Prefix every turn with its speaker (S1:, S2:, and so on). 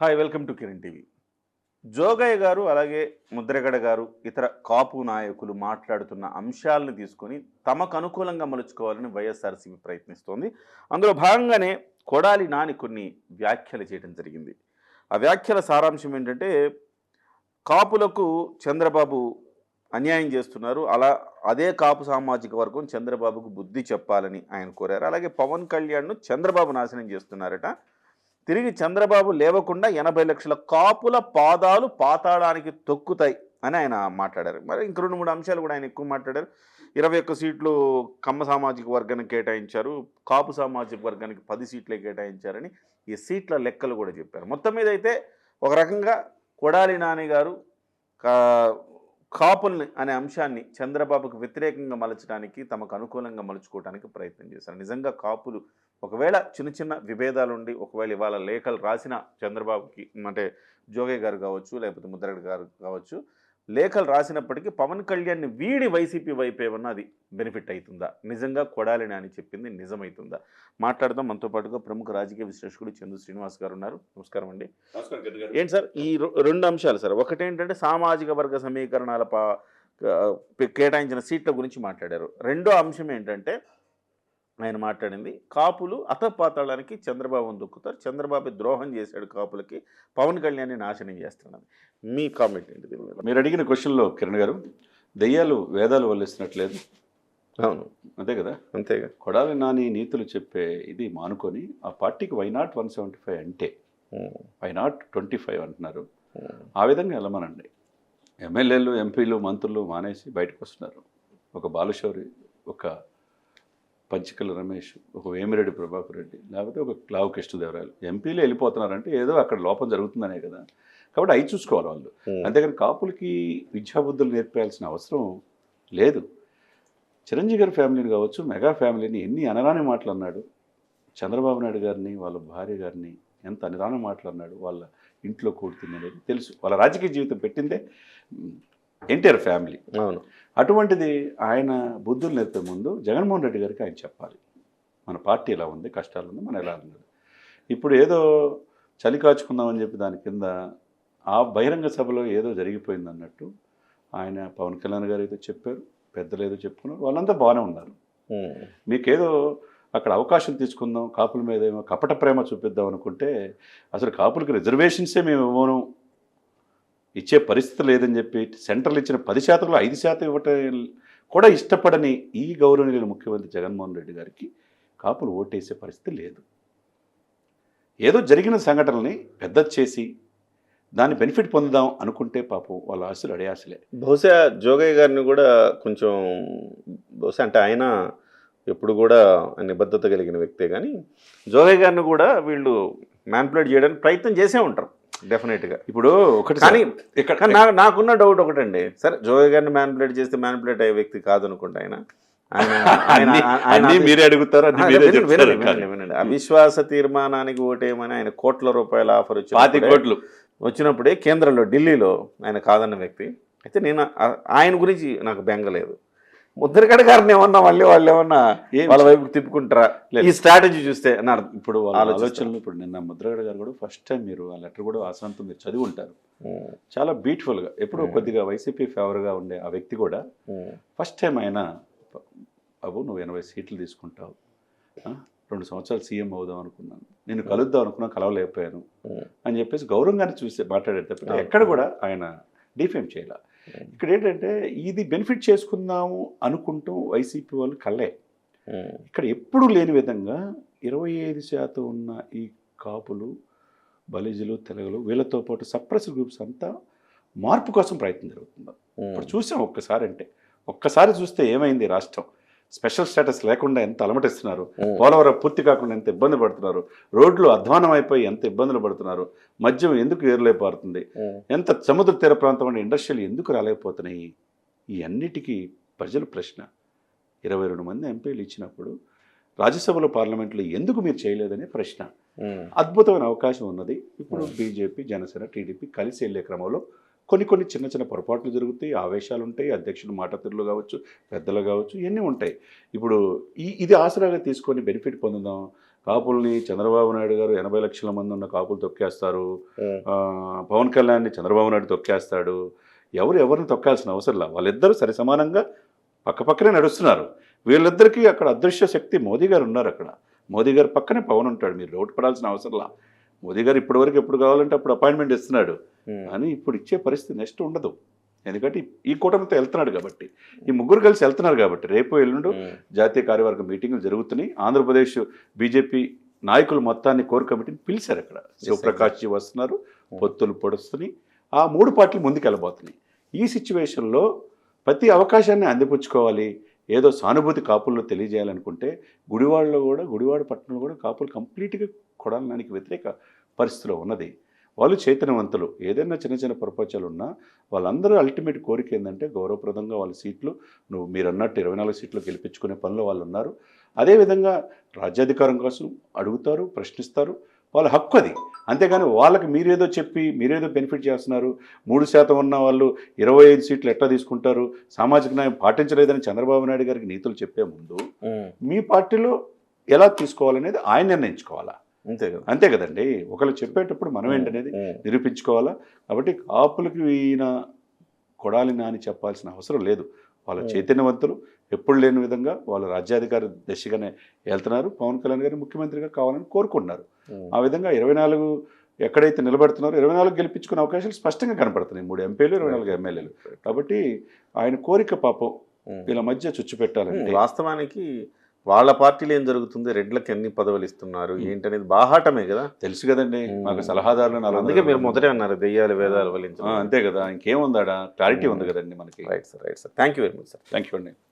S1: Hi welcome to Kiran TV Jogaiah garu అలాగే ముద్రగడ గారు ఇతర కాపు నాయకులు మాట్లాడుతున్న అంశాలను తీసుకొని తమకు అనుకూలంగా మలుచుకోవాలని వైఎస్ఆర్సీపీ ప్రయత్నిస్తోంది. అందులో భాగంగానే కొడాలి నాని కొన్ని వ్యాఖ్యలు చేయడం జరిగింది. ఆ వ్యాఖ్యల సారాంశం ఏంటంటే కాపులకు చంద్రబాబు అన్యాయం చేస్తున్నారు అలా అదే కాపు సామాజిక వర్గం చంద్రబాబుకు బుద్ధి చెప్పాలని ఆయన కోరారు. అలాగే పవన్ కళ్యాణ్ను చంద్రబాబు నాశనం చేస్తున్నారట. తిరిగి చంద్రబాబు లేవకుండా ఎనభై లక్షల కాపుల పాదాలు పాతాళానికి తొక్కుతాయి అని ఆయన మాట్లాడారు. మరి ఇంక రెండు మూడు అంశాలు కూడా ఆయన ఎక్కువ మాట్లాడారు. ఇరవై ఒక్క సీట్లు కమ్మ సామాజిక వర్గానికి కేటాయించారు. కాపు సామాజిక వర్గానికి పది సీట్లే కేటాయించారని ఈ సీట్ల లెక్కలు కూడా చెప్పారు. మొత్తం మీద అయితే ఒక రకంగా కొడాలి నాని గారు కా- కాపుల్ని అనే అంశాన్ని చంద్రబాబుకు వ్యతిరేకంగా మలచడానికి తమకు అనుకూలంగా మలుచుకోవడానికి ప్రయత్నం చేశారు. నిజంగా కాపులు ఒకవేళ చిన్న చిన్న విభేదాలు ఉండి ఒకవేళ ఇవాళ లేఖలు రాసిన చంద్రబాబుకి అంటే జోగయ్య గారు కావచ్చు లేకపోతే ముద్రగడ గారు కావచ్చు లేఖలు రాసినప్పటికీ పవన్ కళ్యాణ్ని వీడి వైసీపీ వైపు ఏమన్నా అది బెనిఫిట్ అవుతుందా నిజంగా కొడాలిని అని చెప్పింది నిజమవుతుందా మాట్లాడదాం. మనతో పాటుగా ప్రముఖ రాజకీయ విశ్లేషకుడు చందు శ్రీనివాస్ గారు ఉన్నారు. నమస్కారం అండి. ఏంటి సార్? ఈ రెండు అంశాలు సార్. ఒకటి ఏంటంటే సామాజిక వర్గ సమీకరణాల కేటాయించిన సీట్ల గురించి మాట్లాడారు. రెండో అంశం ఏంటంటే ఆయన మాట్లాడింది. కాపులు అతపాతాళానికి చంద్రబాబు దొక్కుతారు. చంద్రబాబు ద్రోహం చేశాడు కాపులకి. పవన్ కళ్యాణ్ని నాశనం చేస్తున్నాడు. మీ కామెంట్ ఏంటి దీని మీద?
S2: మీరు అడిగిన క్వశ్చన్లో కిరణ్ గారు దెయ్యాలు వేదాలు వల్లిస్తున్నట్లేదు.
S1: అవును.
S2: అంతే కదా?
S1: అంతేగా
S2: కొడాలి నాని నీతులు చెప్పే ఇది మానుకొని ఆ పార్టీకి why not one seventy five అంటే వై నాట్ ట్వంటీ ఫైవ్ అంటున్నారు. ఆ విధంగా వెళ్ళమనండి. ఎమ్మెల్యేలు ఎంపీలు మంత్రులు మానేసి బయటకు వస్తున్నారు. ఒక బాలశౌరి ఒక పంచికల రమేష్ ఒక వేమిరెడ్డి ప్రభాకర్ రెడ్డి లేకపోతే ఒక క్లావు కృష్ణదేవరాయలు. ఎంపీలు వెళ్ళిపోతున్నారంటే ఏదో అక్కడ లోపం జరుగుతుందనే కదా. కాబట్టి అవి చూసుకోవాలి వాళ్ళు.
S1: ఉమ్.
S2: అంతేగాని కాపులకి విద్యాబుద్ధులు నేర్పేయాల్సిన అవసరం లేదు. చిరంజీవి గారి ఫ్యామిలీని కావచ్చు మెగా ఫ్యామిలీని ఎన్ని అనరాని మాటలు అన్నాడు. చంద్రబాబు నాయుడు గారిని వాళ్ళ భార్య గారిని ఎంత అనరాని మాటలు అన్నాడు. వాళ్ళ ఇంట్లో కూడుతుంది అనేది తెలుసు. వాళ్ళ రాజకీయ జీవితం పెట్టిందే ఎన్టీఆర్ ఫ్యామిలీ.
S1: అవును.
S2: అటువంటిది ఆయన బుద్ధులు నేర్పే ముందు జగన్మోహన్ రెడ్డి గారికి ఆయన చెప్పాలి. మన పార్టీ ఎలా ఉంది? కష్టాలు ఉంది? మన ఎలా ఉన్నది ఇప్పుడు ఏదో చలి కాచుకుందామని చెప్పి దాని కింద ఆ బహిరంగ సభలో ఏదో జరిగిపోయింది అన్నట్టు ఆయన పవన్ కళ్యాణ్ గారు ఏదో చెప్పారు పెద్దలు ఏదో చెప్పుకున్నారు వాళ్ళంతా బాగానే ఉన్నారు. మీకేదో అక్కడ అవకాశం తీసుకుందాం కాపుల మీద ఏమో కపట ప్రేమ చూపిద్దాం అనుకుంటే అసలు కాపులకి రిజర్వేషన్సే మేము ఇవ్వను ఇచ్చే పరిస్థితి లేదని చెప్పి సెంట్రల్ ఇచ్చిన పది శాతంలో ఐదు శాతం ఇవ్వటం కూడా ఇష్టపడని ఈ గౌరవనీయులు ముఖ్యమంత్రి జగన్మోహన్ రెడ్డి గారికి కాపులు ఓటేసే పరిస్థితి లేదు. ఏదో జరిగిన సంఘటనల్ని పెద్ద చేసి దాన్ని బెనిఫిట్ పొందుదాం అనుకుంటే పాపం వాళ్ళ ఆశలు అడయాసలే
S1: బహుశా జోగయ్య గారిని కూడా కొంచెం బహుశా అంటే ఆయన ఎప్పుడు కూడా నిబద్ధత కలిగిన వ్యక్తే కానీ జోగయ్య గారిని కూడా వీళ్ళు మ్యాన్పులేట్ చేయడానికి ప్రయత్నం చేసే ఉంటారు. డెఫినెట్గా
S2: ఇప్పుడు ఒకటి
S1: కానీ
S2: ఇక్కడ
S1: కానీ నాకు నాకున్న డౌట్ ఒకటండి. సరే జోగయ్య గారిని మ్యాన్పులేట్ చేస్తే మ్యాన్పులేట్ అయ్యే వ్యక్తి కాదనుకుంటా ఆయన.
S2: మీరే అడుగుతారు
S1: వినండి. అవిశ్వాస తీర్మానానికి ఓటేయమని ఆయన కోట్ల రూపాయల ఆఫర్
S2: పాతి
S1: వచ్చి
S2: కోట్లు.
S1: వచ్చినప్పుడే కేంద్రంలో ఢిల్లీలో ఆయన కాదన్న వ్యక్తి. అయితే నేను ఆయన గురించి నాకు బెంగలేదు ముద్రగడ గారిని ఏమన్నా మళ్ళీ వాళ్ళు ఏమన్నా వాళ్ళ వైపుకి తిప్పుకుంటారా. ఈ స్ట్రాటజీ చూస్తే
S2: ఇప్పుడు. ఆలోచనలు ఇప్పుడు నిన్న ముద్రగడ గారు కూడా ఫస్ట్ టైం మీరు ఆ లెటర్ కూడా ఆశాంతం మీరు చదివి ఉంటారు చాలా బ్యూటిఫుల్గా ఎప్పుడు. కొద్దిగా వైసీపీ ఫేవర్గా ఉండే ఆ వ్యక్తి కూడా ఫస్ట్ టైం ఆయన అబ్బు నువ్వు ఎనభై సీట్లు తీసుకుంటావు రెండు సంవత్సరాలు సీఎం అవుదాం అనుకున్నాను నేను కలుద్దాం అనుకున్నా కలవలేకపోయాను అని చెప్పేసి గౌరవంగానే చూసి
S1: అవును.
S2: ఎక్కడ కూడా ఆయన డిఫేమ్ చేయాల. ఇక్కడ ఏంటంటే ఇది బెనిఫిట్ చేసుకుందాము అనుకుంటూ వైసీపీ వాళ్ళు కళ్ళే. ఇక్కడ ఎప్పుడు లేని విధంగా ఇరవై ఐదు శాతం ఉన్న ఈ కాపులు బలిజులు తెలగలు వీళ్ళతో పాటు సప్రెస్ గ్రూప్స్ అంతా మార్పు కోసం ప్రయత్నం జరుగుతుంది. ఇప్పుడు చూసాం ఒక్కసారి అంటే. ఒక్కసారి చూస్తే ఏమైంది రాష్ట్రం? స్పెషల్ స్టేటస్ లేకుండా ఎంత అలమటిస్తున్నారు? పోలవరం పూర్తి కాకుండా ఎంత ఇబ్బంది పడుతున్నారు? రోడ్లు అధ్వానం అయిపోయి ఎంత ఇబ్బందులు పడుతున్నారు? మద్యం ఎందుకు ఏరులేపారుతుంది?
S1: ఉమ్,
S2: ఎంత సముద్ర తీర ప్రాంతం అంటే ఇండస్ట్రీలు ఎందుకు రాలేకపోతున్నాయి? ఈ అన్నిటికీ ప్రజల ప్రశ్న. ఇరవై రెండు మంది ఎంపీలు ఇచ్చినప్పుడు రాజ్యసభలో పార్లమెంట్లో ఎందుకు మీరు చేయలేదనే ప్రశ్న. అద్భుతమైన అవకాశం ఉన్నది. ఇప్పుడు బీజేపీ జనసేన టీడీపీ కలిసి వెళ్ళే క్రమంలో కొన్ని కొన్ని చిన్న చిన్న పొరపాట్లు జరుగుతాయి ఆవేశాలు ఉంటాయి అధ్యక్షుడు మాట తీరులు కావచ్చు పెద్దలు కావచ్చు ఇవన్నీ ఉంటాయి. ఇప్పుడు ఈ ఇది ఆసరాగా తీసుకొని బెనిఫిట్ పొందుదాం. కాపుల్ని చంద్రబాబు నాయుడు గారు ఎనభై లక్షల మంది ఉన్న కాపులు తొక్కేస్తారు. పవన్ కళ్యాణ్ని చంద్రబాబు నాయుడు తొక్కేస్తాడు. ఎవరు ఎవరిని తొక్కాల్సిన అవసరం లేదు. వాళ్ళిద్దరూ సరి సమానంగా పక్కపక్కనే నడుస్తున్నారు. వీళ్ళిద్దరికీ అక్కడ అదృశ్య శక్తి మోదీ గారు ఉన్నారు అక్కడ. మోదీ గారు పక్కనే పవన్ ఉంటాడు. మీరు లోటు పడాల్సిన అవసరం లా మోదీ గారు ఇప్పటివరకు ఎప్పుడు కావాలంటే అప్పుడు అపాయింట్మెంట్ ఇస్తున్నాడు. అని ఇప్పుడు ఇచ్చే పరిస్థితి నెక్స్ట్ ఉండదు. ఎందుకంటే ఈ కూటమితో వెళ్తున్నాడు కాబట్టి. ఈ ముగ్గురు కలిసి వెళ్తున్నారు కాబట్టి. రేపు ఎల్లుండు జాతీయ కార్యవర్గ మీటింగులు జరుగుతున్నాయి. ఆంధ్రప్రదేశ్ బీజేపీ నాయకులు మొత్తాన్ని కోర్ కమిటీని పిలిచారు అక్కడ. శివప్రకాష్ జీ వస్తున్నారు. పొత్తులు పొడుస్తున్నాయి. ఆ మూడు పార్టీలు ముందుకెళ్ళబోతున్నాయి. ఈ సిచ్యువేషన్లో ప్రతి అవకాశాన్ని అందిపుచ్చుకోవాలి. ఏదో సానుభూతి కాపుల్లో తెలియజేయాలనుకుంటే గుడివాడలో కూడా గుడివాడ పట్టణంలో కూడా కాపులు కంప్లీట్గా కొడాలనానికి వ్యతిరేక పరిస్థితిలో ఉన్నది. వాళ్ళు చైతన్యవంతులు. ఏదైనా చిన్న చిన్న పొరపాచాలు ఉన్నా వాళ్ళందరూ అల్టిమేట్ కోరిక ఏంటంటే గౌరవప్రదంగా వాళ్ళ సీట్లు నువ్వు మీరు అన్నట్టు ఇరవై నాలుగు సీట్లు గెలిపించుకునే పనిలో వాళ్ళు ఉన్నారు. అదేవిధంగా రాజ్యాధికారం కోసం అడుగుతారు ప్రశ్నిస్తారు. వాళ్ళ హక్కు అది. అంతేగాని వాళ్ళకి మీరేదో చెప్పి మీరేదో బెనిఫిట్ చేస్తున్నారు. మూడు శాతం ఉన్న వాళ్ళు ఇరవై ఐదు సీట్లు ఎట్లా తీసుకుంటారు? సామాజిక న్యాయం పాటించలేదని చంద్రబాబు నాయుడు గారికి నీతులు చెప్పే ముందు మీ పార్టీలో ఎలా తీసుకోవాలనేది ఆయన నిర్ణయించుకోవాలా?
S1: అంతే కదా.
S2: అంతే కదండి. ఒకళ్ళు చెప్పేటప్పుడు మనం ఏంటనేది నిరూపించుకోవాలా? కాబట్టి కాపులకి ఈయన కొడాలి నాని చెప్పాల్సిన అవసరం లేదు. వాళ్ళ. చైతన్యవంతులు ఎప్పుడు లేని విధంగా వాళ్ళ రాజ్యాధికార దశగానే వెళ్తున్నారు. పవన్ కళ్యాణ్ గారు ముఖ్యమంత్రిగా కావాలని కోరుకుంటున్నారు. ఆ విధంగా ఇరవై నాలుగు ఎక్కడైతే నిలబెడుతున్నారో ఇరవై నాలుగు గెలిపించుకునే అవకాశాలు స్పష్టంగా కనపడుతున్నాయి. మూడు ఎంపీలు ఇరవై నాలుగు ఎమ్మెల్యేలు. కాబట్టి ఆయన కోరిక పాపం వీళ్ళ మధ్య చుచ్చు పెట్టాలంటే
S1: వాస్తవానికి వాళ్ళ పార్టీలో ఏం జరుగుతుంది? రెడ్లకు ఎన్ని పదవులు ఇస్తున్నారు? ఏంటనేది బాహాటమే కదా?
S2: తెలుసు కదండి. మాకు సలహాదారులు
S1: అందుకే మీరు మొదటే అన్నారు దెయ్యాలు వేదాలు వలించారు
S2: అంతే కదా. ఇంకేముందాడా క్లారిటీ ఉంది కదండి మనకి.
S1: Right sir right sir. Thank you very much sir
S2: thank you అండి.